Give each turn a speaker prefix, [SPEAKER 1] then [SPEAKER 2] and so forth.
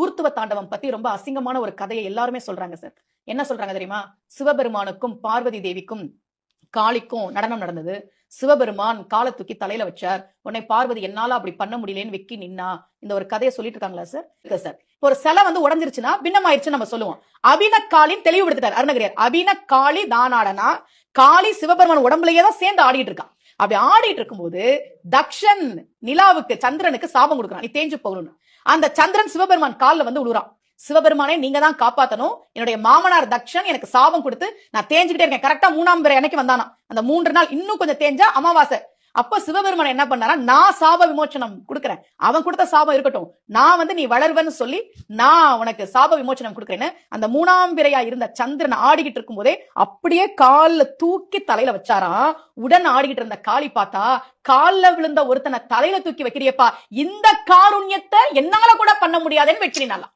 [SPEAKER 1] ஊர்த்துவ தாண்டவம் பத்தி ரொம்ப அசிங்கமான ஒரு கதையை எல்லாருமே சொல்றாங்க சார் என்ன சொல்றாங்க தெரியுமா? சிவபெருமானுக்கும் பார்வதி தேவிக்கும் காளிக்கும் நடனம் நடந்தது. சிவபெருமான் காலை தூக்கி தலையில வச்சார். உன்னை பார்வதி என்னால அப்படி பண்ண முடியலன்னு வெக்கி நின்னா? இந்த ஒரு கதையை சொல்லிட்டு இருக்காங்களா சார் இருக்கு சார் ஒரு சிலை வந்து உடஞ்சிருச்சுன்னா பின்னமாயிருச்சுன்னு நம்ம சொல்லுவோம். அபின காளின் தெளிவுபடுத்திட்டார். அருணகிரியார். அபின காளி தானாடனா காளி சிவபெருமான் உடம்புலயே தான் சேர்ந்து ஆடிட்டு இருக்கான் அப்படி ஆடிட்டு இருக்கும்போது தக்ஷன் நிலாவுக்கு சந்திரனுக்கு சாபம் கொடுக்குறான். நீ தேஞ்சு போகணும்னு. அந்த சந்திரன் சிவபெருமான் கால்ல வந்து விழுறான் சிவபெருமானே நீங்க தான் காப்பாத்தணும். என்னுடைய மாமனார் தக்ஷன் எனக்கு சாபம் கொடுத்து நான் தேஞ்சுக்கிட்டே இருக்கேன். கரெக்டா மூணாம் பிறை அன்னைக்கு வந்தானா அந்த மூன்று நாள் இன்னும் கொஞ்சம் தேஞ்சா அமாவாசை. அப்ப சிவபெருமான் என்ன பண்ணாரா? நான் சாப விமோச்சனம் கொடுக்குறேன். அவன் கொடுத்த சாபம் இருக்கட்டும். நான் வந்து நீ வளர்வன்னு சொல்லி நான் உனக்கு சாப விமோச்சனம் கொடுக்குறேன்னு அந்த மூணாம் பிறையா இருந்த சந்திரன் ஆடிக்கிட்டு இருக்கும் போதே அப்படியே கால்ல தூக்கி தலையில வச்சாராம் உடன் ஆடிக்கிட்டு இருந்த காளி பார்த்தா கால்ல விழுந்த ஒருத்தனை தலையில தூக்கி வைக்கிறியப்பா. இந்த காருண்யத்தை என்னால கூட பண்ண முடியாதுன்னு வெற்றினாலாம்